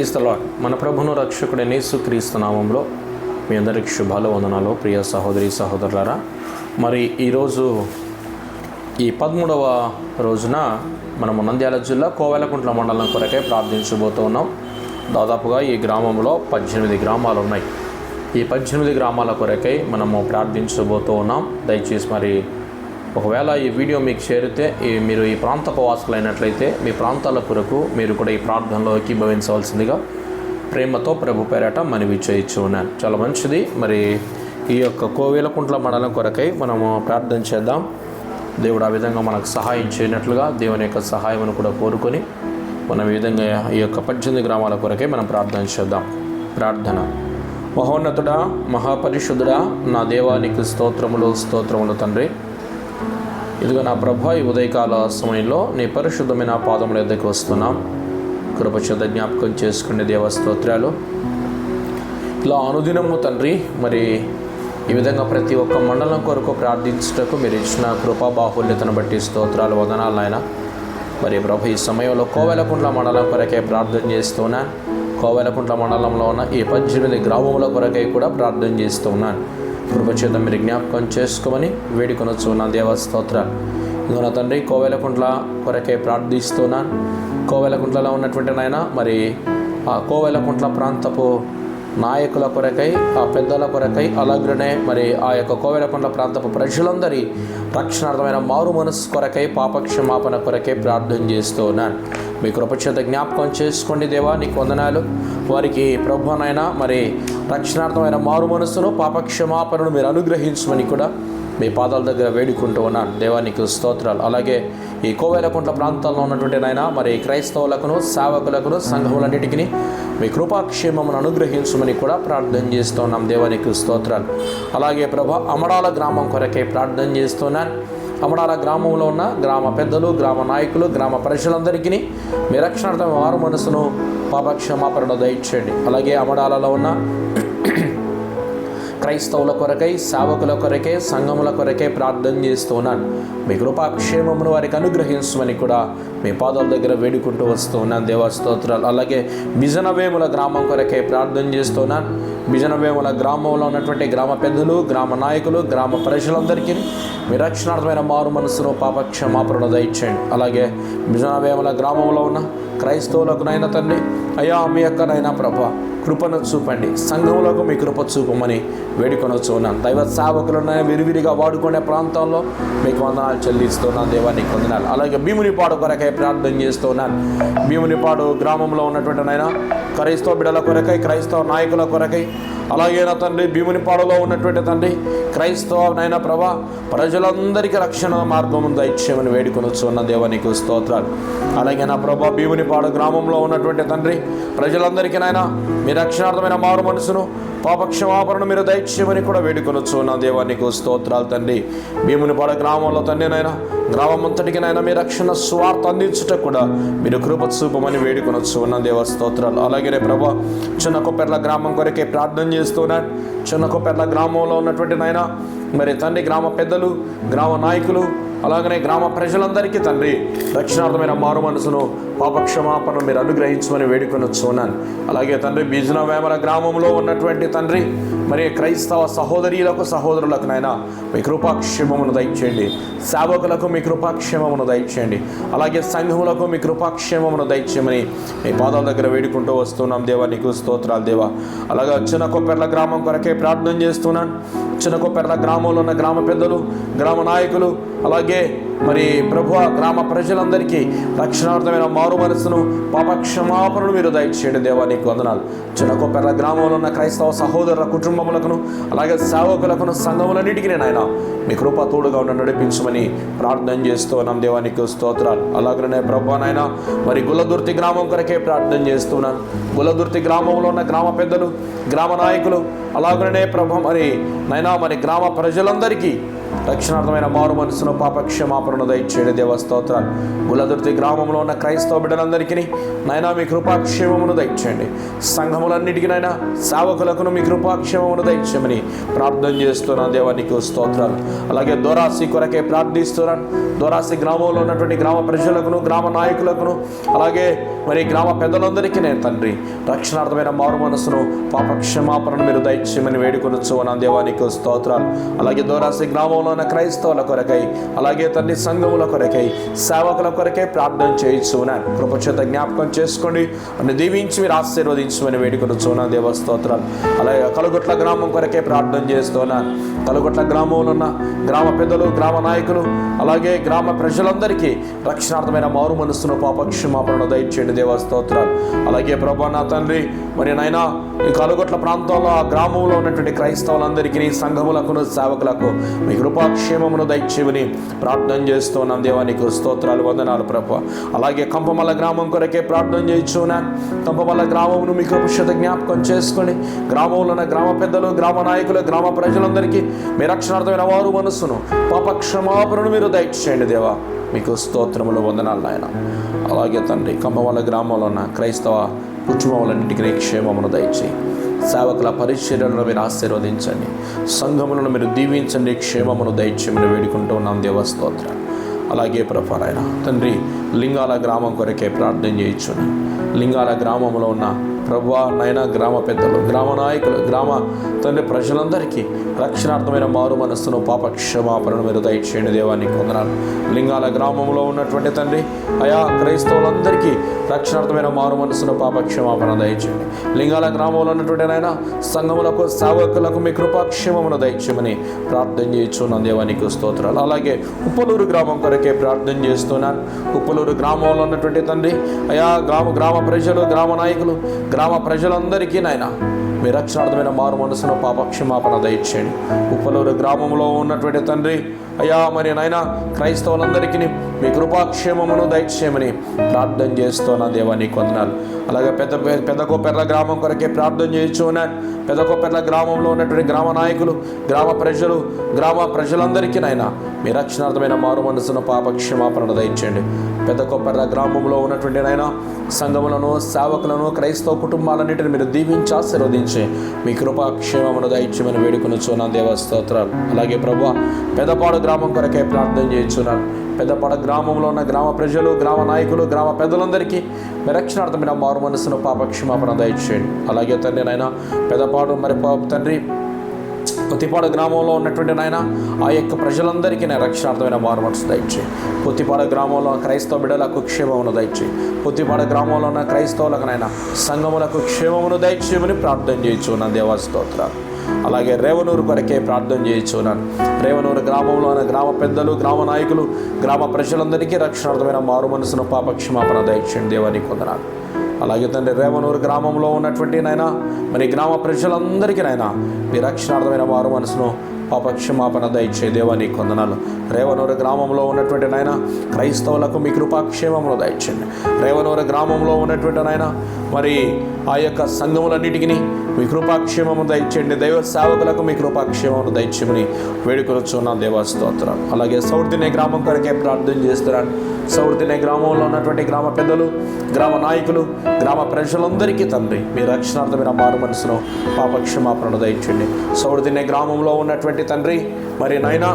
క్రీస్తలాడ్ మన ప్రభును రక్షకుడు యేసు నామంలో మీ అందరికి శుభాలు వందనాలు ప్రియ సహోదరి సహోదరులారా. మరి ఈరోజు ఈ పదమూడవ రోజున మనము నంద్యాల జిల్లా కోవెలకుంట్ల మండలం కొరకే ప్రార్థించబోతూ ఉన్నాం. దాదాపుగా ఈ గ్రామంలో పద్దెనిమిది గ్రామాలు ఉన్నాయి. ఈ పద్దెనిమిది గ్రామాల కొరకై మనము ప్రార్థించబోతూ ఉన్నాం. దయచేసి మరి ఒకవేళ ఈ వీడియో మీకు చేరితే ఈ మీరు ఈ ప్రాంతపు వాసులైనట్లయితే మీ ప్రాంతాల కొరకు మీరు కూడా ఈ ప్రార్థనలో ఏకీభవించవలసిందిగా ప్రేమతో ప్రభు పేరట మనవి చేయొచ్చు ఉన్నాను. చాలా మంచిది. మరి ఈ యొక్క కోవేలకుంట్ల మండలం కొరకై మనము ప్రార్థన చేద్దాం. దేవుడు ఆ విధంగా మనకు సహాయం చేయనట్లుగా దేవుని యొక్క సహాయమును కూడా కోరుకొని మనం ఈ విధంగా ఈ యొక్క పద్దెనిమిది గ్రామాల కొరకై మనం ప్రార్థన చేద్దాం. ప్రార్థన. మహోన్నతుడా మహాపరిశుద్ధుడా నా దేవానికి స్తోత్రములు స్తోత్రములు తండ్రి. ఇదిగో నా ప్రభ ఈ ఉదయకాల సమయంలో నీ పరిశుద్ధమైన పాదముల ఎద్దకు వస్తున్నాం. కృపచేత జ్ఞాపకం చేసుకునే దేవస్తోత్రాలు ఇలా అనుదినము తండ్రి మరి ఈ విధంగా ప్రతి ఒక్క మండలం కొరకు ప్రార్థించుటకు మీరు ఇచ్చిన కృపా బాహుల్యతను బట్టి స్తోత్రాలు వదనాలు నాయన. మరి ప్రభు ఈ సమయంలో కోవెలకుంట్ల మండలం కొరకే ప్రార్థన చేస్తున్నాను కోవెలకుంట్ల మండలంలో ఉన్న ఈ పద్దెనిమిది గ్రామముల కొరకై కూడా ప్రార్థన చేస్తున్నాను కృపచేత మీరు జ్ఞాపకం చేసుకోమని వేడుకొనొచ్చు. నా దేవ స్తోత్రాలు ఇదిగో నా తండ్రి కోవెలకుంట్ల కొరకే ప్రార్థిస్తున్నాను. కోవెలకుంట్లలో ఉన్నటువంటి నాయన మరి ఆ కోవెలకుంట్ల ప్రాంతపు నాయకుల కొరకై ఆ పెద్దల కొరకై అలాగనే మరి ఆ యొక్క కోవెలకుంట్ల ప్రాంతపు ప్రజలందరి రక్షణార్థమైన మారు మనస్సు కొరకై పాపక్షమాపణ కొరకై ప్రార్థన చేస్తూ ఉన్నాను మీ కృపచేత జ్ఞాపకం చేసుకోండి దేవా నీకు వందనాలు. వారికి ప్రభునైనా మరి రక్షణార్థమైన మారు మనస్సును పాపక్షమాపణను మీరు అనుగ్రహించమని కూడా మీ పాదాల దగ్గర వేడుకుంటూ ఉన్నాను. దేవానికి స్తోత్రాలు. అలాగే ఈ కోవేలకుంట్ల ప్రాంతాల్లో ఉన్నటువంటి నాయన మరి క్రైస్తవులకును సేవకులకును సంఘములన్నిటికీ మీ కృపాక్షేమమును అనుగ్రహించమని కూడా ప్రార్థన చేస్తున్నాం దేవానికి స్తోత్రాలు. అలాగే ప్రభా అమడాల గ్రామం కొరకే ప్రార్థన చేస్తున్నాను అమడాల గ్రామంలో ఉన్న గ్రామ పెద్దలు గ్రామ నాయకులు గ్రామ ప్రజలందరికీ మీ రక్షణార్థం వారు మనసును పాపక్షమాపణ దయచేయండి. అలాగే అమడాలలో ఉన్న క్రైస్తవుల కొరకై సేవకుల కొరకే సంఘముల కొరకే ప్రార్థన చేస్తున్నాను. మీ కృపాక్షేమమును వారికి అనుగ్రహించమని కూడా మీ పాదాల దగ్గర వేడుకుంటూ వస్తూ ఉన్నాను దేవా అలాగే బిజనవేముల గ్రామం కొరకే ప్రార్థన చేస్తున్నాను. బిజనవేముల గ్రామంలో ఉన్నటువంటి గ్రామ పెద్దలు గ్రామ నాయకులు గ్రామ ప్రజలందరికీ మీ రక్షణార్థమైన మారు మనసును పాపక్షమాపణ దయచేయండి. అలాగే బిజనవేముల గ్రామంలో ఉన్న క్రైస్తవులకు నైనా తండ్రి అయ్యా మీ యొక్క నైనా ప్రభ కృపను చూపండి. సంఘములకు మీ కృప చూపమని వేడుకొనొచ్చు ఉన్నాను దైవ సేవకులను విరివిరిగా వాడుకునే ప్రాంతంలో మీకు వందనాలు చెల్లిస్తున్నాను దేవానికి వందనాలు. అలాగే భీమునిపాడు కొరకై ప్రార్థన చేస్తున్నాను భీమునిపాడు గ్రామంలో ఉన్నటువంటి నాయన క్రైస్తవ బిడల కొరకై క్రైస్తవ నాయకుల కొరకై అలాగే నా తండ్రి భీమునిపాడులో ఉన్నటువంటి తండ్రి క్రైస్తవ నైనా ప్రభా ప్రజలందరికీ రక్షణ మార్గం దయచేయమని వేడుకొనొచ్చు ఉన్న. దేవానికి స్తోత్రాలు. అలాగే నా ప్రభా భీమునిపాడు గ్రామంలో ఉన్నటువంటి తండ్రి ప్రజలందరికీ నాయన మీ రక్షణార్థమైన మారు మనసును పాపక్షమాపణను మీరు దయచేయమని కూడా వేడుకొనొచ్చు. నా దేవానికి స్తోత్రాలు తండ్రి. భీమునిపాడు గ్రామంలో తండ్రి నాయన గ్రామం అంతటికి నాయన మీ రక్షణ స్వార్థ అందించుట కూడా మీరు కృప చూపమని వేడుకొనొచ్చు. ఉన్న దేవ స్తోత్రాలు. అలాగే ప్రభా చిన్న కొప్పెర్ల గ్రామం కొరకే ప్రార్థన చేస్తున్నాను చిన్న కొప్పెర్ల గ్రామంలో ఉన్నటువంటి నాయన మరి తండ్రి గ్రామ పెద్దలు గ్రామ నాయకులు అలాగనే గ్రామ ప్రజలందరికీ తండ్రి రక్షణార్థమైన మారు మనసును పాపక్షమాపణను మీరు అనుగ్రహించమని వేడుకొని వచ్చున్నాను. అలాగే తండ్రి బీజన వేమల గ్రామంలో ఉన్నటువంటి తండ్రి మరి క్రైస్తవ సహోదరీలకు సహోదరులకు నాయన మీ కృపాక్షేమమును దయచేయండి. సేవకులకు మీ కృపాక్షేమమును దయచేయండి. అలాగే సంఘములకు మీ కృపాక్షేమమును దయచేయమని మీ పాదాల దగ్గర వేడుకుంటూ వస్తున్నాం దేవా నీకు స్తోత్రాలు దేవా. అలాగే చిన్న కొప్పెర్ల గ్రామం కొరకే ప్రార్థన చేస్తున్నాను. చిన్న కొప్పెర్ల గ్రామంలో ఉన్న గ్రామ పెద్దలు గ్రామ నాయకులు అలాగే మరి ప్రభు గ్రామ ప్రజలందరికీ రక్షణార్థమైన మారు మనసును పాపక్షమాపణను మీరు దయచేయండి దేవా నీకు వందనాలు. చిన్నకొప్పెర్ల గ్రామంలో ఉన్న క్రైస్తవ సహోదరుల కుటుంబములకును అలాగే సేవకులకును సంఘములన్నిటికీ నాయన మీ కృప తోడుగా ఉండి నడిపించమని ప్రార్థన చేస్తూ ఉన్నాం దేవానికి స్తోత్రాలు. అలాగనే ప్రభు నాయన మరి గులదుర్తి గ్రామం కొరకే ప్రార్థన చేస్తున్నాను గులదుర్తి గ్రామంలో ఉన్న గ్రామ పెద్దలు గ్రామ నాయకులు అలాగనే ప్రభు మరి నైనా మరి గ్రామ ప్రజలందరికీ రక్షణార్థమైన మారు మనసును పాపక్షమాపణ క్షమాపణను దయచేయండి దేవ స్తోత్రాలు. గులదుర్తి గ్రామంలో ఉన్న క్రైస్తవ బిడ్డలందరికీ నైనా మీ కృపాక్షేమమును దయచేయండి సంఘములన్నిటికీ నైనా సేవకులకును మీ కృపాక్షేమమును దయచేయమని ప్రార్థన చేస్తున్నాను దేవానికి స్తోత్రాలు. అలాగే దోరాసి కొరకే ప్రార్థిస్తున్నాను దోరాసి గ్రామంలో ఉన్నటువంటి గ్రామ ప్రజలకును గ్రామ నాయకులకును అలాగే మరి గ్రామ పెద్దలందరికీ నేను తండ్రి. రక్షణార్థమైన మారు మనసును పాప క్షమాపణను మీరు దయచేయమని వేడుకొనొచ్చు నా దేవానికి స్తోత్రాలు. అలాగే దోరాసి గ్రామంలో ఉన్న క్రైస్తవుల కొరకై అలాగే తండ్రి సంఘముల కొరకై సేవకుల కొరకై ప్రార్థన చేయొచ్చు కృపచేత జ్ఞాపకం చేసుకోండి. అని దీవించి మీరు ఆశీర్వదించమని వేడుకొనొచ్చు నా దేవస్తోత్రాలు అలాగే కలుగుట్ల గ్రామం కొరకే ప్రార్థన చేస్తున్నాను కలుగుట్ల గ్రామంలో ఉన్న గ్రామ పెద్దలు గ్రామ నాయకులు అలాగే గ్రామ ప్రజలందరికీ రక్షణార్థమైన మారు మనస్సును పాపక్షమాపణ దయచేయండి. దేవస్తోత్రాలు అలాగే ప్రభా నా తండ్రి మరి నైనా ఈ కలుగొట్ల ప్రాంతంలో ఆ గ్రామంలో ఉన్నటువంటి క్రైస్తవులందరికీ సంఘములకును సేవకులకు మీ కృపాక్షేమమును దయచేయమని ప్రార్థన చేస్తున్నాం దేవానికి స్తోత్రాలు వందనాలు ప్రభు. అలాగే కంపమల గ్రామం కొరకే ప్రార్థన చేయించున్నాను కంపమల గ్రామమును మీ కృపశత జ్ఞాపకం చేసుకొని గ్రామంలో ఉన్న గ్రామ పెద్దలు గ్రామ నాయకులు గ్రామ ప్రజలందరికీ మీ రక్షణార్థమైన వారు మనస్సును పాపక్షమాపణను మీరు దయచేయండి దేవా. మీకు స్తోత్రములు వందనాలు నాయన. అలాగే తండ్రి కంపమల గ్రామంలో ఉన్న క్రైస్తవ కుటుంబాలన్నింటికి క్షేమమును దయచేయి. సేవకుల పరిచర్యలను మీరు ఆశీర్వదించండి. సంఘములను మీరు దీవించండి. క్షేమమును దయచేయమని వేడుకుంటూ ఉన్నాం దేవస్తోత్రం అలాగే ప్రభారాయన తండ్రి లింగాల గ్రామం కొరకే ప్రార్థన చేయించును. లింగాల గ్రామంలో ఉన్న ప్రభా నైనా గ్రామ పెద్దలు గ్రామ నాయకులు గ్రామ తండ్రి ప్రజలందరికీ రక్షణార్థమైన మారు మనస్సును పాప క్షమాపణను మీరు దయచేయండి. దేవాన్ని కొందనాలు లింగాల గ్రామంలో ఉన్నటువంటి తండ్రి అయా క్రైస్తవులందరికీ రక్షణార్థమైన మారు మనస్సును పాప క్షమాపణ దయచేయండి. లింగాల గ్రామంలో ఉన్నటువంటి నాయన సంఘములకు సేవకులకు మీ కృపాక్షేమమును దయచేయమని ప్రార్థన చేయించున్నాను దేవానికి స్తోత్రాలు. అలాగే ఉప్పలూరు గ్రామం కొరకే ప్రార్థన చేస్తున్నాను. ఉప్పలూరు గ్రామంలో ఉన్నటువంటి తండ్రి అయా గ్రామ గ్రామ ప్రజలు గ్రామ నాయకులు గ్రామ ప్రజలందరికీ నాయన మీ రక్షణార్థమైన మారు మనసును పాపక్షమాపణ దయచేయండి. ఉప్పలూరు గ్రామంలో ఉన్నటువంటి తండ్రి అయ్యా మరి నాయన క్రైస్తవులందరికీ మీ కృపాక్షేమమును దయచేయమని ప్రార్థన చేస్తున్నా దేవా నీకు వందనాలు. అలాగే పెద్ద పెద్ద కోపెర్ల గ్రామం కొరకే ప్రార్థన చేయొచ్చు ఉన్నాను పెద్ద కోపెర్ల గ్రామంలో ఉన్నటువంటి గ్రామ నాయకులు గ్రామ ప్రజలు గ్రామ ప్రజలందరికీ నాయన మీ రక్షణార్థమైన మారు మనసును పాపక్షమాపణ దయచేయండి. పెద్ద కొప్పర్ల గ్రామంలో ఉన్నటువంటి నాయన సంఘములను సేవకులను క్రైస్తవ కుటుంబాలన్నింటిని మీరు దీవించి ఆశీర్వదించి. మీ కృపాక్షేమమును దయచేయమని వేడుకుని చూనా దేవ స్తోత్రాలు. అలాగే ప్రభు పెద్దపాడు గ్రామం కొరకే ప్రార్థన చేయించున్నాను. పెద్దపాడ గ్రామంలో ఉన్న గ్రామ ప్రజలు గ్రామ నాయకులు గ్రామ పెద్దలందరికీ మీ రక్షణార్థమైన మారు మనసును పాపక్షమాపణ దయచేయండి. అలాగే తండ్రి నాయన పెద్దపాడు మరి పా- తండ్రి పొత్తిపాడు గ్రామంలో ఉన్నటువంటి నాయన ఆ యొక్క ప్రజలందరికీ నేను రక్షణార్థమైన మారు మనసు దయచే పొత్తిపాడు గ్రామంలో క్రైస్తవ బిడ్డలకు క్షేమమును దయచే పొత్తిపాడు గ్రామంలో ఉన్న క్రైస్తవులకు నాయన సంఘములకు క్షేమమును దయచేయమని ప్రార్థన చేయొచ్చు నా దేవా అలాగే రేవనూరు కొరకే ప్రార్థన చేయొచ్చున్నాను రేవనూరు గ్రామంలో ఉన్న గ్రామ పెద్దలు గ్రామ నాయకులు గ్రామ ప్రజలందరికీ రక్షణార్థమైన మారు మనసును పాపక్షమాపణ దయచేయండి దేవానికి వందనాలు. అలాగే తండ్రి రేవనూరు గ్రామంలో ఉన్నటువంటి నాయన మరి గ్రామ ప్రజలందరికీ నాయన మీ రక్షణార్థమైన వారు మనసును పాపక్షమాపణ దయచే దేవాని కొందనాలు. రేవనూరు గ్రామంలో ఉన్నటువంటి నాయన క్రైస్తవులకు మీ కృపాక్షేమంలో దయచండి. రేవనూరు గ్రామంలో ఉన్నటువంటి నాయన మరి ఆ యొక్క సంఘములన్నిటికీ మీ కృపాక్షేమము దయచేయండి. దైవ సేవకులకు మీ కృపాక్షేమము దయచేయమని వేడుకొనుచున్న. దేవస్తోత్రం అలాగే సౌర్దినే గ్రామం కొరకే ప్రార్థన చేస్తున్నాను. సౌర్దినే గ్రామంలో ఉన్నటువంటి గ్రామ పెద్దలు గ్రామ నాయకులు గ్రామ ప్రజలందరికీ తండ్రి మీ రక్షణార్థమైన మారు మనసును పాపక్షమాపణ దయచండి సౌర్దినే గ్రామంలో ఉన్నటువంటి తండ్రి మరి నాయనా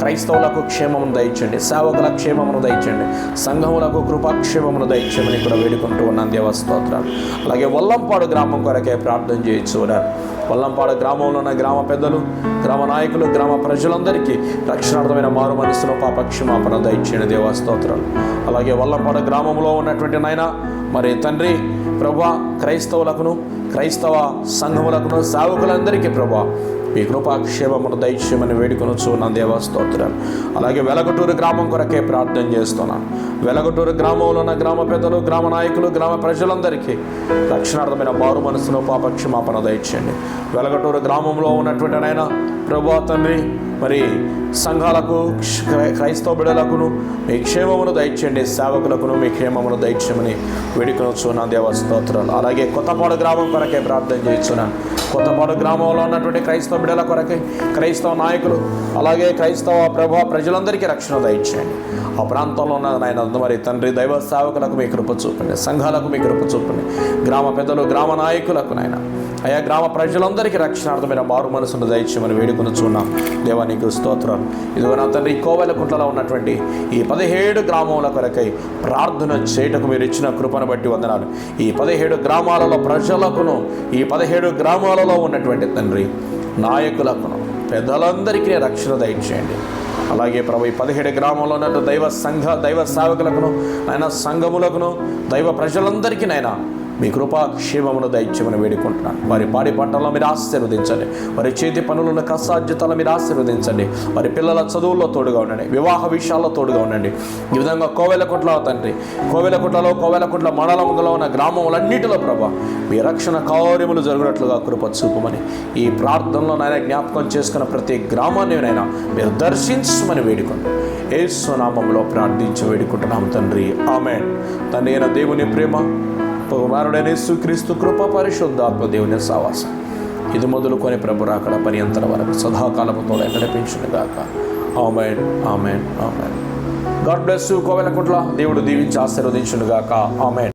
క్రైస్తవులకు క్షేమమును దయచండి. సేవకుల క్షేమమును దయచండి. సంఘములకు కృపాక్షేమమును దయచేయమని కూడా వేడుకుంటూ ఉన్నాను దేవస్తోత్రాలు అలాగే వల్లంపాడు గ్రామం కొరకే ప్రార్థన చేయొచ్చు ఉన్నారు వల్లంపాడు గ్రామంలో ఉన్న గ్రామ పెద్దలు గ్రామ నాయకులు గ్రామ ప్రజలందరికీ రక్షణార్థమైన మారు మనసును పాపక్షమాపణ దయచేయండి. దేవస్తోత్రాలు అలాగే వల్లంపాడు గ్రామంలో ఉన్నటువంటి నాయన మరి తండ్రి ప్రభా క్రైస్తవులకును క్రైస్తవ సంఘములకును సేవకులందరికీ ప్రభా మీ కృపాక్షేమమును దైత్యమని వేడుకొనొచ్చు నా దేవస్తోత్రం అలాగే వెలగటూరు గ్రామం కొరకే ప్రార్థన చేస్తున్నాను వెలగటూరు గ్రామంలో ఉన్న గ్రామ పెద్దలు గ్రామ నాయకులు గ్రామ ప్రజలందరికీ రక్షణార్థమైన మారు మనసును పాపక్షమాపణ దయచేయండి వెలగటూరు గ్రామంలో ఉన్నటువంటి నాయన ప్రభా తండ్రి మరి సంఘాలకు క్రైస్తవ బిడలకును మీ క్షేమమును దయచేయండి సేవకులకును మీ క్షేమమును దయచేయమని వేడుకొనొచ్చు నా దేవస్తోత్రాలు అలాగే కొత్తపాడు గ్రామం కొరకే ప్రార్థన చేస్తున్నాను కొత్తపాడు గ్రామంలో ఉన్నటువంటి క్రైస్తవ బిడల కొరకై క్రైస్తవ నాయకులు అలాగే క్రైస్తవ ప్రభా ప్రజలందరికీ రక్షణ దయచేయండి. ఆ ప్రాంతంలో ఉన్న నాయన మరి తండ్రి దైవ సేవకులకు మీ కృప చూపండి సంఘాలకు మీ కృప చూపండి గ్రామ పెద్దలు గ్రామ నాయకులకు నాయన. అయా గ్రామ ప్రజలందరికీ రక్షణార్థమైన మారు మనసును దయచేయమని వేడుకొని చూన్నాం. దేవానికి స్తోత్రాలు ఇదిగో నా తండ్రి కోవెలకుంటలో ఉన్నటువంటి ఈ పదిహేడు గ్రామముల కొరకై ప్రార్థన చేయటకు మీరు ఇచ్చిన కృపను బట్టి వందనాలు. ఈ పదిహేడు గ్రామాలలో ప్రజలకును ఈ పదిహేడు గ్రామాలలో ఉన్నటువంటి తండ్రి నాయకులకు పెద్దలందరికీ రక్షణ దయచేయండి. అలాగే ప్రభు ఈ పదిహేడు గ్రామంలో ఉన్నట్టు దైవ సంఘ దైవ సేవకులకును ఆయన సంఘములకును దైవ ప్రజలందరికీ నైనా మీ కృపా క్షేమమును దయచేయమని వేడుకుంటున్నాను. వారి పాడి పంటల్లో మీరు ఆశీర్వదించండి. వారి చేతి పనులను కష్టార్జితాలను మీరు ఆశీర్వదించండి. వారి పిల్లల చదువుల్లో తోడుగా ఉండండి. వివాహ విషయాల్లో తోడుగా ఉండండి. ఈ విధంగా కోవెలకుట్ల తండ్రి కోవెలకుట్లలో కోవెలకుంట్ల మండలంలో ఉన్న గ్రామములన్నిటిలో ప్రభా మీ రక్షణ కార్యములు జరిగినట్లుగా కృప చూపమని ఈ ప్రార్థనలో నాయన జ్ఞాపకం చేసుకున్న ప్రతి గ్రామాన్ని నైనా మీరు దర్శించమని వేడుకోండి ఏ స్వనామంలో ప్రార్థించి వేడుకుంటున్నాం తండ్రి. ఆమె తండ్రి అయిన దేవుని ప్రేమ కుమారుడైన యేసుక్రీస్తు కృప పరిశుద్ధాత్మ దేవుని సావాసం ఇది మొదలుకొని ప్రభు రాకడ పర్యంతర వరకు సదాకాలముతో నడిపించునుగాక. Amen amen amen. God bless you Koilkuntla. దేవుడు దీవించి ఆశీర్వదించునుగాక. ఆమెన్.